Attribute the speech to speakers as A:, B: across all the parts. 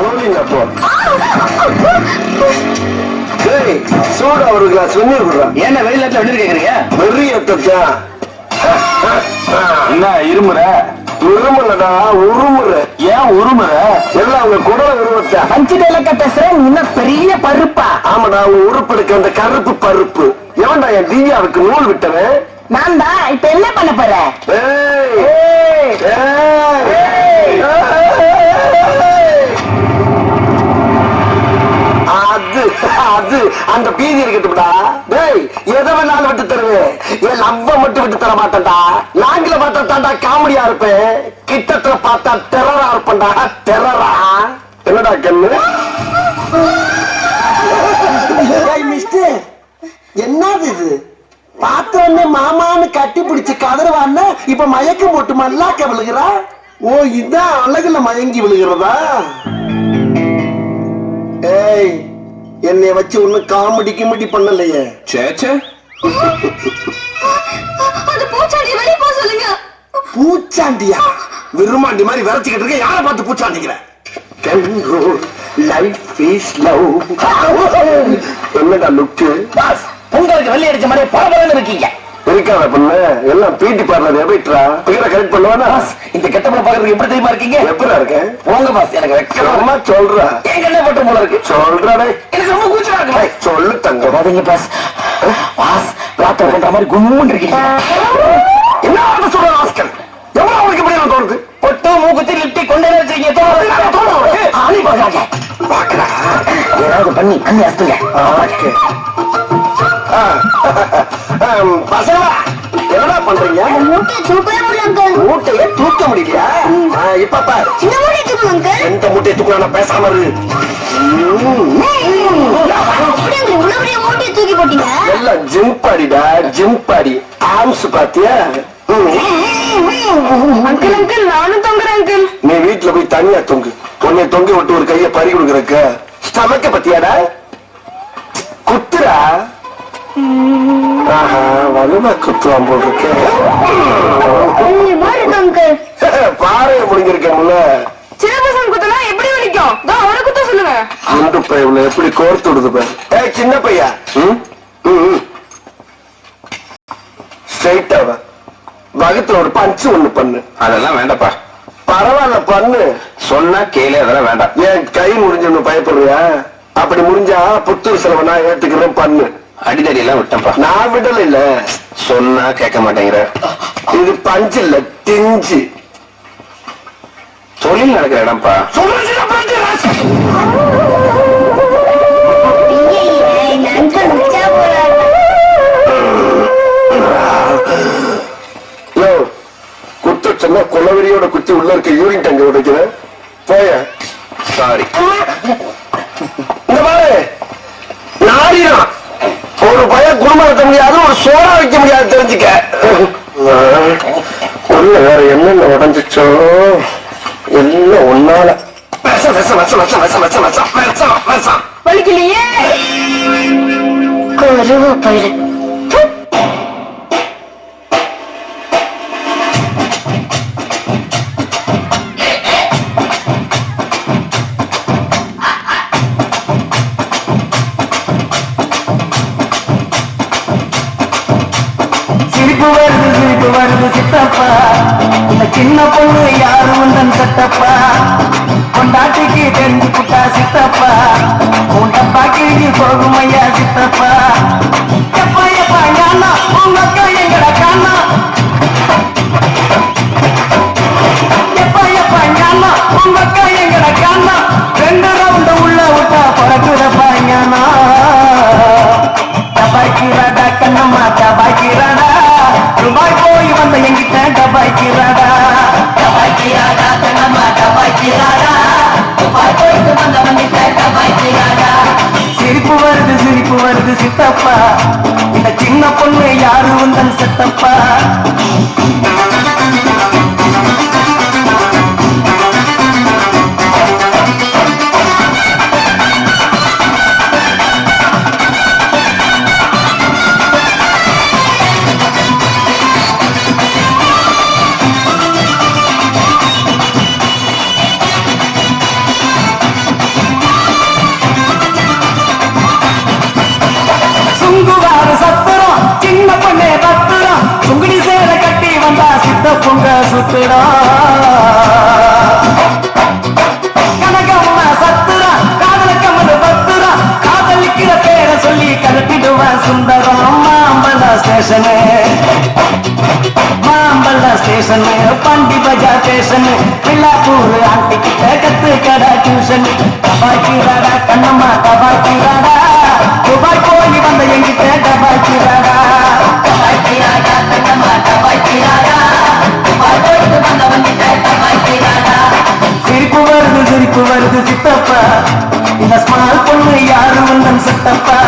A: Rolling அப்போ டேய் சூடா கிளாஸ் வெந்நீர் விடுறான்
B: என்ன வெயில் நேரத்துல வெளியே கேக்குறீங்க?
A: வெறியத்தான்
B: என்ன இருமுற?
A: உருமுலடா உருமுற.
B: ஏன் உருமுற?
A: எல்லாம் அவங்க குடல உருவத்தா.
C: அஞ்சு டேலக்க பேசுறேன் இன்னும் பெரிய பருப்பா?
A: ஆமாடா உன் உறுப்பு அந்த கருப்பு பருப்பு. எவன்டா என் தீயாவுக்கு நூல் விட்டவன்?
C: நான் தான் இப்ப என்ன பண்ண போறேன்
A: அந்த பீதி இருக்கட்டும்டா டேய் எதை வேணாலும் விட்டு தருவேன் என் லவ்வ மட்டும் விட்டு தர மாட்டேன்டா. நாங்கள பார்த்தா தாண்டா காமெடியா இருப்பேன் கிட்டத்துல பார்த்தா டெரரா இருப்பேன்டா. டெரரா என்னடா கண்ணு? என்னது இது? பார்த்த மாமான்னு கட்டி பிடிச்சு கதறுவான்னா இப்ப மயக்கம் போட்டு மல்லாக்க விழுகிறா? ஓ இதான் அழகுல மயங்கி விழுகிறதா? ஏய் என்னைய வச்சு ஒண்ணு காமெடி கிமெடி பண்ணலையே.
B: சேச்சே.
D: அது பூச்சாண்டி வெளியே சொல்லுங்க.
A: பூச்சாண்டியா? விருமாண்டி மாதிரி விரைச்சிக்கிட்டு இருக்க யாரை பார்த்து பூச்சாண்டிக்கிற? லைஃப் இஸ் லவ் என்னடா லுக்கு
C: பாஸ் உங்களுக்கு வெள்ளி அடிச்ச மாதிரி பரபரன்னு இருக்கீங்க.
A: இருக்காத பொண்ணு எல்லாம் பீட்டி பார்லர் எபிட்ரா பேரை கரெக்ட் பண்ணுவானா?
C: இந்த கெட்டப்பட பாக்குறதுக்கு எப்படி தெரியுமா இருக்கீங்க?
A: எப்படா இருக்கேன்
C: போங்க பாஸ் எனக்கு வெக்கமா
A: சொல்றா.
C: எங்க என்ன பட்டு போல இருக்கு.
A: சொல்றாடே
C: எனக்கு ரொம்ப கூச்சமா இருக்கு
A: சொல்லு தங்கம்.
C: வராதீங்க பாஸ் பாஸ் பிரார்த்தனை பண்ற மாதிரி கும்முன்னு இருக்கீங்க.
A: என்ன வார்த்தை சொல்ற ஆஸ்கல் எவ்வளவு அவனுக்கு இப்படி எல்லாம் தோணுது?
C: பொட்டு மூக்குத்தி லிப்டி கொண்டு வச்சிருக்கீங்க. தோணும் தோணும் ஆளி பாக்காங்க
A: பாக்கடா
C: ஏதாவது பண்ணி கண்ணி அசுங்க.
A: பசங்களா என்னடா பண்றீங்க?
D: மூட்டை தூக்கவே முடியல
A: மூட்டையை தூக்க முடியலையா? இப்ப பாரு.
D: சின்ன மூட்டை தூக்கணும் அங்கிள்.
A: எந்த மூட்டையை தூக்கலாம் பேசாம இரு.
D: மூட்டையை தூக்கி போட்டீங்க?
A: எல்லாம் ஜிம் பாடிடா ஜிம் பாடி ஆர்ம்ஸ் பாத்தியா.
D: அங்கிள் அங்கிள் நானும் தொங்குறேன் அங்கிள்.
A: நீ வீட்டுல போய் தனியா தொங்கு. உன்னை தொங்க விட்டு ஒரு கைய பறி கொடுக்கறக்க ஸ்டமக்க பத்தியாடா? குத்துறா ஆஹா வலுவா குத்துவான்
D: அங்கிள்.
A: பாறைய முடிஞ்சிருக்கேன்ல
D: சின்ன பசங்க குத்தனா எப்படி வலிக்கும்? அவனை குத்த சொல்லுங்க.
A: குண்டு எப்படி கோர்த்து விடுது பாரு. ஏய் சின்ன பையா? ஸ்ட்ரைட்டா வகுத்துல ஒரு பஞ்சு ஒண்ணு பண்ணு.
B: அதெல்லாம் வேண்டாப்பா.
A: பரவாயில்ல பண்ணு.
B: சொன்னா கேளு அதெல்லாம் வேண்டாம்.
A: ஏன் கை முடிஞ்சு பயப்படுறியா அப்படி முடிஞ்சா புத்தூர் செலவை நான் ஏத்துக்கிறேன் பண்ணு.
B: அடிதடி எல்லாம் விட்டேன்ப்பா.
A: நான் விடல இல்ல
B: சொன்னா கேட்க மாட்டேங்கிற
A: இது பஞ்சு இல்ல திஞ்சு.
B: தொழில் நடக்கிற இடம்ப்பா.
A: குத்த சொன்னா குலவெறியோட குத்தி உள்ள இருக்க யூரின் டங்க உடைக்கிறேன் போய?
B: சாரி
A: இந்த பாரு. நாடிதான் ஒரு பையன் குடும்பம் நடத்த முடியாது ஒரு சோறா வைக்க முடியாது தெரிஞ்சுக்க. உள்ள வேற என்னென்ன உடஞ்சிச்சோ எல்லாம் ஒன்னால விஷம், விஷம், விஷம்,
C: சின்ன பொண்ணு யாரு உந்தன் சட்டப்பா கொண்டாட்டிக்கு தெரிஞ்சு புட்டா சித்தப்பா. உண்டப்பா கிழி போகும் ஐயா சித்தப்பா? வருது இந்த சின்ன பொண்ணு யாரு உந்தன் சித்தப்பா. கட்ட சித்த பொங்க சுத்துறோம் கனகம்மா சத்துரா காதல கமல பத்துரா. காதலிக்கிற பேரை சொல்லி கலட்டிடுவேன் சுந்தரம் மாம்பழ ஸ்டேஷனு. மாம்பழ ஸ்டேஷனு பண்டி பஜார் ஸ்டேஷனு. பிள்ளாப்பூர் ஆண்டி கிட்ட கத்து கடா டியூஷன் டபாய்க்கிறாடா கண்ணம்மா டபாய்க்கிறாடா துபாய் போய் வந்த எங்கிட்ட டபாய்க்கிறாடா சிரிப்பு வருது சித்தப்பா. இந்த ஸ்மால் பொண்ணு யாரும் வந்தன் சித்தப்பா?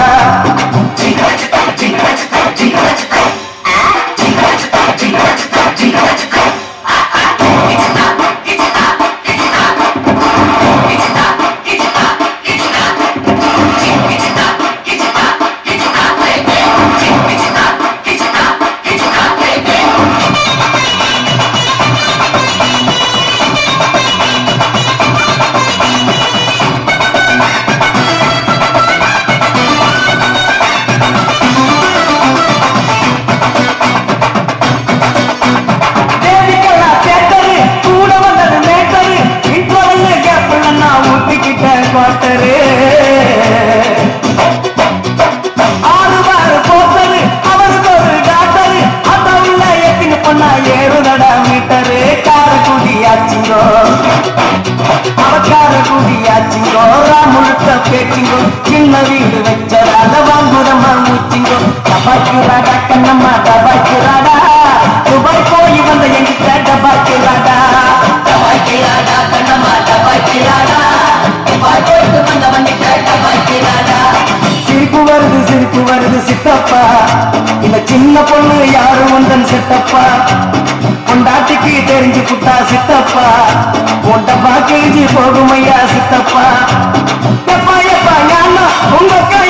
C: அவக்கார குடியாச்சுங்கோ முழுக்க பேச்சுங்கோ சின்ன வீடு வச்சதால வாங்குதம்மா மூச்சிங்கோ. டபாய்க்குறாடா கண்ணம்மா டபாய்க்குறாடா துபாய் போய் வந்த எங்கிட்ட டபாய்க்குறாடா டபாய்க்குறாடா கண்ணம்மா டபாய்க்குறாடா துபாய் போயிட்டு வந்த வந்திட்ட டபாய்க்குறாடா சிரிப்பு வருது சிரிப்பு வருது சித்தப்பா. இந்த சின்ன பொண்ணு யாரு வந்தன் சித்தப்பா? பொண்டாட்டிக்கு தெரிஞ்சு புட்டா சித்தப்பா? பொண்டப்பா கிழிஞ்சு போகுமையா சித்தப்பா? எப்பா எப்பா ஞானா உங்க கை